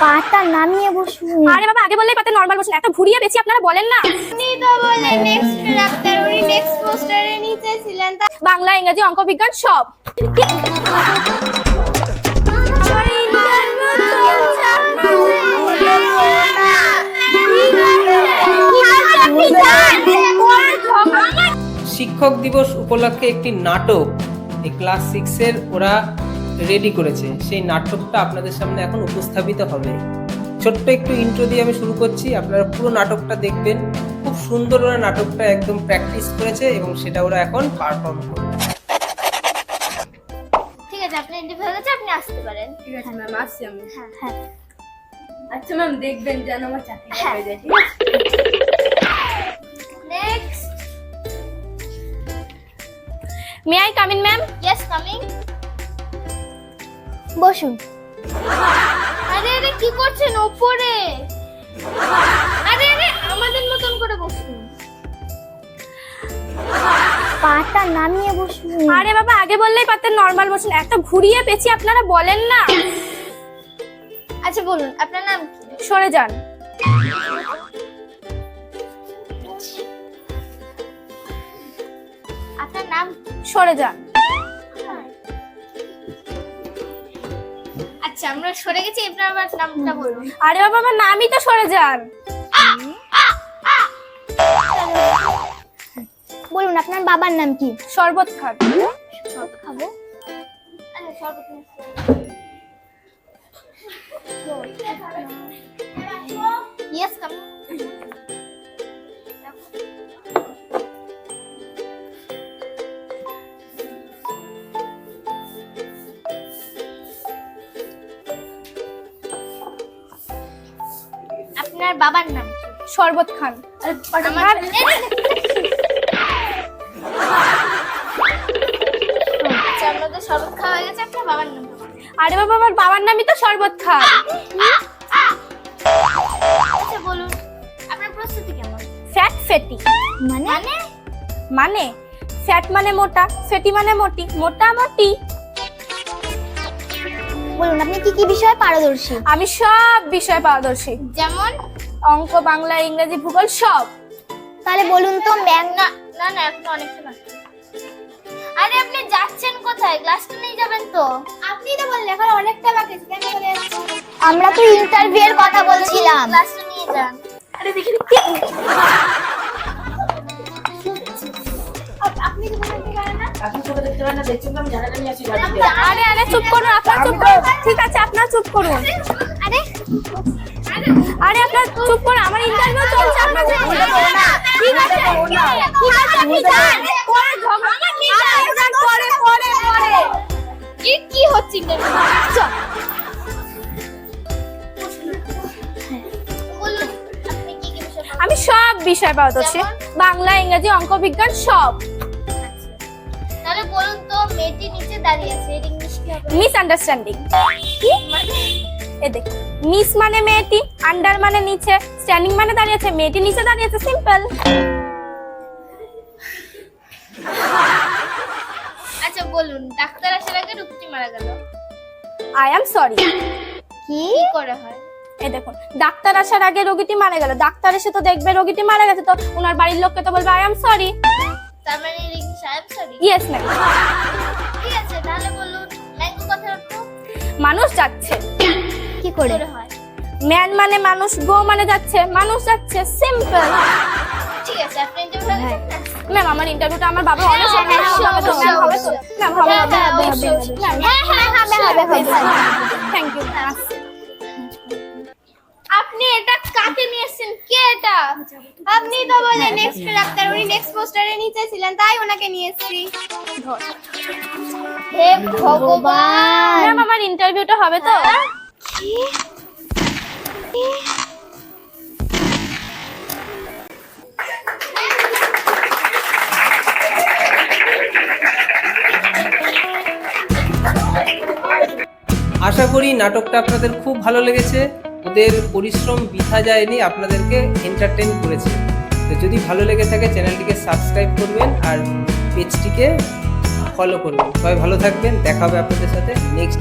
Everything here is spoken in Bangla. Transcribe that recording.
পাটা নামিয়ে বসুন আরে বাবা আগে বললেই পাতে নর্মাল বসুন এত ঘুরিয়ে বেশি আপনারা বলেন না। আপনি তো বলে নেক্সট ডাক্তার উনি নেক্সট পোস্টারে নিচে ছিলেন। বাংলা ইংরেজি অঙ্ক বিজ্ঞান সব। শিক্ষক দিবস উপলক্ষে একটি নাটক। এই ক্লাস সিক্সের ওরা রেডি করেছে। সেই নাটকটা আপনাদের সামনে এখন উপস্থাপিত হবে। ছোট্ট একটু ইন্ট্রো দিয়ে আমি শুরু করছি। আপনারা পুরো নাটকটা দেখবেন। খুব সুন্দর ওরা নাটকটা একদম প্র্যাকটিস করেছে এবং সেটা ওরা এখন পারফর্ম করবে। ঠিক আছে আপনি ইন্টারভিউ হয়ে আপনি আসতে পারেন। ঠিক আছে ম্যাম আসছি আমি। হ্যাঁ হ্যাঁ। আচ্ছা ম্যাম দেখবেন যেন আমার চাকরি হ্যাঁ। হয়ে যায়। ঠিক আছে next may I come in ma'am yes coming বসুন। আরে আরে কি করছেন উপরে আরে আরে আমাদের মতন করে বসুন। পাটা নামিয়ে বসুন। আরে বাবা আগে বললেই পাতেন নর্মাল বসুন। এত ঘুরিয়ে পেছি আপনারা বলেন না। আচ্ছা বলুন আপনার নাম কি? সরে যান। আপনার নাম সরে যান। আমরা সরে গেছি এবার আমার নামটা বলুন আরে বাবা আমার নামই তো সরে যান। বলুন আপনার বাবার নাম কি? শরবত খান। শরবত খাব? শরবত ইয়েস কামিং আপনার বাবার নাম শরবত খান। আমার আচ্ছা আমাদের শরবত খাওয়া হয়ে গেছে আপনার বাবার নাম। আরে বাবা আমার বাবার নামই তো শরবত খান। আচ্ছা বলুন আপনার প্রস্তুতি কেমন? Fat fatty. মানে? মানে? মানে? ফ্যাট মানে মোটা ফেটি মানে মোটি মোটামুটি বলুন আপনি কি কি বিষয়ে পারদর্শী? আমি সব বিষয়ে পারদর্শী। যেমন? অঙ্ক বাংলা ইংরেজি ভূগোল সব। তাহলে বলুন তো ম্যাম না না না এখন অনেকটা বাকি। আরে আপনি যাচ্ছেন কোথায়? ক্লাসটা নিয়ে যাবেন তো। আপনি তো বললেন এখন অনেকটা বাকি আছে কেন চলে যাচ্ছেন? আমরা তো ইন্টারভিউ এর কথা বলছিলাম। ক্লাসটা নিয়ে যান। আরে দেখি আপ- আপনি কি বলতে পারেন না। আপনি চোখে দেখতে পারেন না দেখছেন তো আমি জানালা নিয়ে আসি আরে আরে চুপ করুন আপনার চুপ করুন। ঠিক আছে আপনার চুপ করুন। আরে আরে আপনার চুপ করুন আমার ইন্টারভিউ চলছে আপনার ঠিক আছে? ঠিক আছে আপনি যান পরে ঝগড়া। আপনি যান পরে পরে পরে। কি কি হচ্ছে কি কি বিষয় আমি সব বিষয় পারদর্শী বাংলা ইংরেজি অঙ্ক বিজ্ঞান সব। তাহলে বলুন তো মেয়েটি নিচে দাঁড়িয়ে আছে এর ইংলিশ কি হবে? মিস আন্ডারস্ট্যান্ডিং কি এ দেখো। মিস মানে মেয়েটি আন্ডার মানে নিচে স্ট্যান্ডিং মানে দাঁড়িয়েছে মেয়েটি নিচে দাঁড়িয়েছে সিম্পল আচ্ছা বলুন ডাক্তার আসার আগে রুক্তি মারা গেল। আই এম সরি কি করে হয়? এই দেখুন ডাক্তার আসার আগে রোগীটি মারা গেল। ডাক্তার এসে তো দেখবে রোগীটি মারা গেছে তো ওনার বাড়ির লোককে তো বলবে আই এম সরি তার মানে English I am sorry yes ma'am ঠিক আছে তাহলে বলুন ম্যাঙ্গো কথা মানুষ যাচ্ছে। করে। ম্যান মানে মানুষ গো মানে যাচ্ছে মানুষ যাচ্ছে সিম্পল ঠিক আছে আপনি ইন্টারভিউ হয়ে ম্যাম আমার ইন্টারভিউটা আমার বাবা অনেক হ্যাঁ, হ্যাঁ, হবে তো ম্যাম হবে তো। ম্যাম হবে হ্যাঁ, হবে হ্যাঁ। হ্যাঁ হ্যাঁ হবে হবে হবে। থ্যাংক ইউ আপনি এটা কাকে নিয়ে এসেছেন? কে এটা? আপনি তো বলে নেক্সট ডাক্তার উনি নেক্সট পোস্টারে নিচে ছিলেন তাই ওনাকে নিয়ে এসেছি। হে ভগবান। ম্যাম আমার ইন্টারভিউটা হবে তো? আশা করি নাটকটা আপনাদের খুব ভালো লেগেছে। ওদের পরিশ্রম বৃথা যায়নি, আপনাদেরকে এন্টারটেইন করেছে। তো যদি ভালো লেগে থাকে, চ্যানেলটিকে সাবস্ক্রাইব করবেন আর পেজটিকে ফলো করবেন। সবাই ভালো থাকবেন, দেখা হবে আপনাদের সাথে নেক্সট